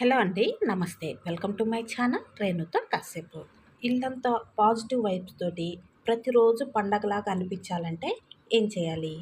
Hello అండి నమస్తే. Welcome to my channel రేణుతో కాసేపు. ఇల్లంతా పాజిటివ్ వైబ్స్ తోటి ప్రతిరోజు పండగలాగా అనిపించాలంటే ఏం చేయాలి?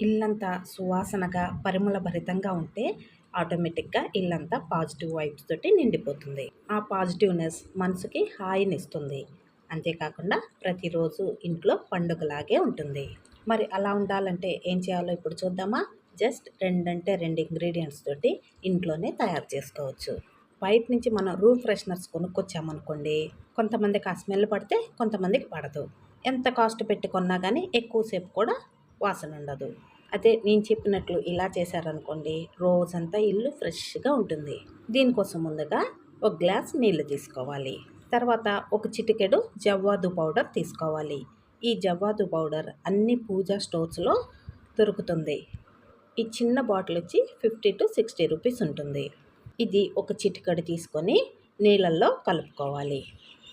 ఇల్లంతా సువాసనగా పరిమళ భరితంగా ఉంటే ఆటోమేటిక్గా ఇల్లంతా పాజిటివ్ వైబ్స్ తోటి నిండిపోతుంది. ఆ పాజిటివ్నెస్ మనసుకి హాయినిస్తుంది. అంతేకాకుండా ప్రతిరోజు ఇంట్లో పండుగలాగే ఉంటుంది. మరి అలా ఉండాలంటే ఏం చేయాలో ఇప్పుడు చూద్దామా? జస్ట్ రెండంటే రెండు ఇంగ్రీడియంట్స్ తోటి ఇంట్లోనే తయారు చేసుకోవచ్చు. బయట నుంచి మనం రూమ్ ఫ్రెషనర్స్ కొనుక్కొచ్చామనుకోండి కొంతమందికి ఆ స్మెల్ పడితే కొంతమందికి పడదు. ఎంత కాస్ట్ పెట్టుకున్నా కానీ ఎక్కువసేపు కూడా వాసన ఉండదు. అదే నేను చెప్పినట్లు ఇలా చేశారనుకోండి రోజంతా ఇల్లు ఫ్రెష్గా ఉంటుంది. దీనికోసం ముందుగా ఒక గ్లాస్ నీళ్ళు తీసుకోవాలి. తర్వాత ఒక చిటికెడు జవ్వాదు పౌడర్ తీసుకోవాలి. ఈ జవ్వాదు పౌడర్ అన్ని పూజా స్టోర్స్లో దొరుకుతుంది. ఈ చిన్న బాటిల్ వచ్చి ఫిఫ్టీ టు సిక్స్టీ రూపీస్ ఉంటుంది. ఇది ఒక చిటికడి తీసుకొని నీళ్ళల్లో కలుపుకోవాలి.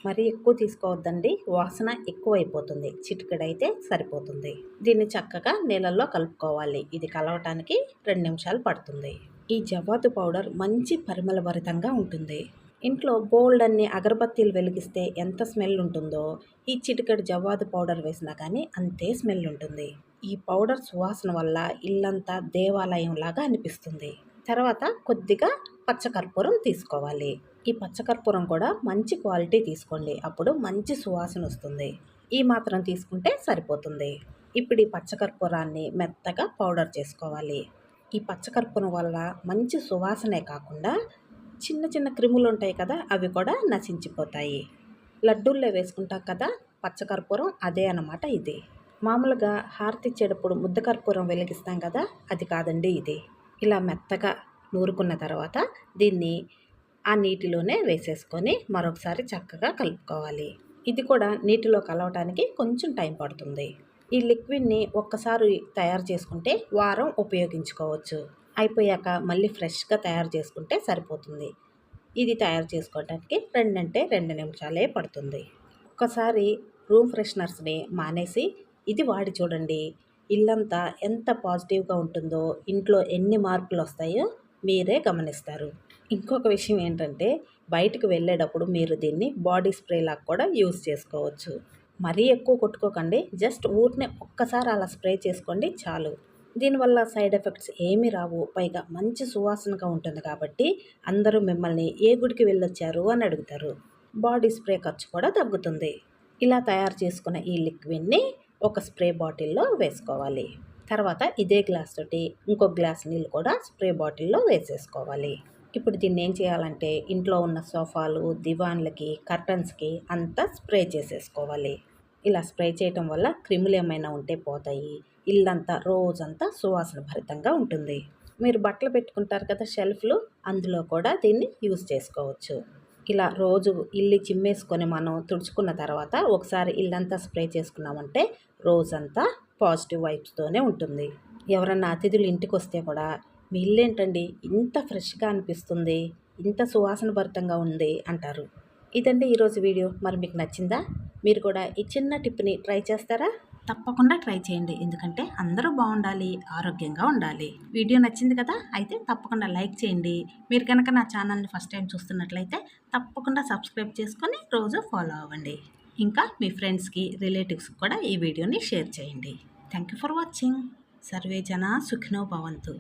మరి ఎక్కువ తీసుకోవద్దండి వాసన ఎక్కువ అయిపోతుంది చిటికడైతే సరిపోతుంది. దీన్ని చక్కగా నీళ్ళల్లో కలుపుకోవాలి. ఇది కలవటానికి రెండు నిమిషాలు పడుతుంది. ఈ జవాదు పౌడర్ మంచి పరిమళభరితంగా ఉంటుంది. ఇంట్లో బోల్డ్ అన్ని అగరబత్తీలు వెలిగిస్తే ఎంత స్మెల్ ఉంటుందో ఈ చిటికడి జవ్వాది పౌడర్ వేసినా కానీ అంతే స్మెల్ ఉంటుంది. ఈ పౌడర్ సువాసన వల్ల ఇల్లంతా దేవాలయం లాగా అనిపిస్తుంది. తర్వాత కొద్దిగా పచ్చకర్పూరం తీసుకోవాలి. ఈ పచ్చకర్పూరం కూడా మంచి క్వాలిటీ తీసుకోండి. అప్పుడు మంచి సువాసన వస్తుంది. ఈ మాత్రం తీసుకుంటే సరిపోతుంది. ఇప్పుడు ఈ పచ్చకర్పూరాన్ని మెత్తగా పౌడర్ చేసుకోవాలి. ఈ పచ్చకర్పూరం వల్ల మంచి సువాసనే కాకుండా చిన్న చిన్న క్రిములు ఉంటాయి కదా అవి కూడా నశించిపోతాయి. లడ్డూల్లో వేసుకుంటాం కదా పచ్చకర్పూరం అదే అన్నమాట ఇది. మామూలుగా హారతి ఇచ్చేటప్పుడు ముద్ద కర్పూరం వెలిగిస్తాం కదా అది కాదండి ఇది. ఇలా మెత్తగా నూరుకున్న తర్వాత దీన్ని ఆ నీటిలోనే వేసేసుకొని మరొకసారి చక్కగా కలుపుకోవాలి. ఇది కూడా నీటిలో కలవటానికి కొంచెం టైం పడుతుంది. ఈ లిక్విడ్ని ఒక్కసారి తయారు చేసుకుంటే వారం ఉపయోగించుకోవచ్చు. అయిపోయాక మళ్ళీ ఫ్రెష్గా తయారు చేసుకుంటే సరిపోతుంది. ఇది తయారు చేసుకోవడానికి రెండంటే రెండు నిమిషాలే పడుతుంది. ఒక్కసారి రూమ్ ఫ్రెషనర్స్ని మానేసి ఇది వాడి చూడండి ఇల్లంతా ఎంత పాజిటివ్గా ఉంటుందో ఇంట్లో ఎన్ని మార్పులు వస్తాయో మీరే గమనిస్తారు. ఇంకొక విషయం ఏంటంటే బయటకు వెళ్ళేటప్పుడు మీరు దీన్ని బాడీ స్ప్రే లాగా కూడా యూజ్ చేసుకోవచ్చు. మరీ ఎక్కువ కొట్టుకోకండి జస్ట్ ఊరినే ఒక్కసారి అలా స్ప్రే చేసుకోండి చాలు. దీనివల్ల సైడ్ ఎఫెక్ట్స్ ఏమీ రావు. పైగా మంచి సువాసనగా ఉంటుంది కాబట్టి అందరూ మిమ్మల్ని ఏ గుడికి వెళ్ళొచ్చారు అని అడుగుతారు. బాడీ స్ప్రే ఖర్చు కూడా తగ్గుతుంది. ఇలా తయారు చేసుకున్న ఈ లిక్విడ్ని ఒక స్ప్రే బాటిల్లో వేసుకోవాలి. తర్వాత ఇదే గ్లాస్ తోటి ఇంకో గ్లాస్ నీళ్ళు కూడా స్ప్రే బాటిల్లో వేసేసుకోవాలి. ఇప్పుడు దీన్ని ఏం చేయాలంటే ఇంట్లో ఉన్న సోఫాలు దివాన్లకి కర్టన్స్కి అంతా స్ప్రే చేసేసుకోవాలి. ఇలా స్ప్రే చేయటం వల్ల క్రిములు ఏమైనా ఉంటే పోతాయి. ఇల్లంతా రోజంతా సువాసన భరితంగా ఉంటుంది. మీరు బట్టలు పెట్టుకుంటారు కదా షెల్ఫ్లు అందులో కూడా దీన్ని యూజ్ చేసుకోవచ్చు. ఇలా రోజు ఇల్లు చిమ్మేసుకొని మనం తుడుచుకున్న తర్వాత ఒకసారి ఇల్లంతా స్ప్రే చేసుకున్నామంటే రోజంతా పాజిటివ్ వైబ్స్తోనే ఉంటుంది. ఎవరన్నా అతిథులు ఇంటికి వస్తే కూడా మీ ఇల్లు ఏంటండి ఇంత ఫ్రెష్గా అనిపిస్తుంది. ఇంత సువాసన భరితంగా ఉంది అంటారు. ఇదండి ఈరోజు వీడియో. మరి మీకు నచ్చిందా? మీరు కూడా ఈ చిన్న టిప్ని ట్రై చేస్తారా? తప్పకుండా ట్రై చేయండి. ఎందుకంటే అందరూ బాగుండాలి ఆరోగ్యంగా ఉండాలి. వీడియో నచ్చింది కదా అయితే తప్పకుండా లైక్ చేయండి. మీరు కనుక నా ఛానల్ని ఫస్ట్ టైం చూస్తున్నట్లయితే తప్పకుండా సబ్స్క్రైబ్ చేసుకొని రోజు ఫాలో అవ్వండి. ఇంకా మీ ఫ్రెండ్స్కి రిలేటివ్స్కి కూడా ఈ వీడియోని షేర్ చేయండి. Thank you for watching. Survey జన సుఖినో భవంతు.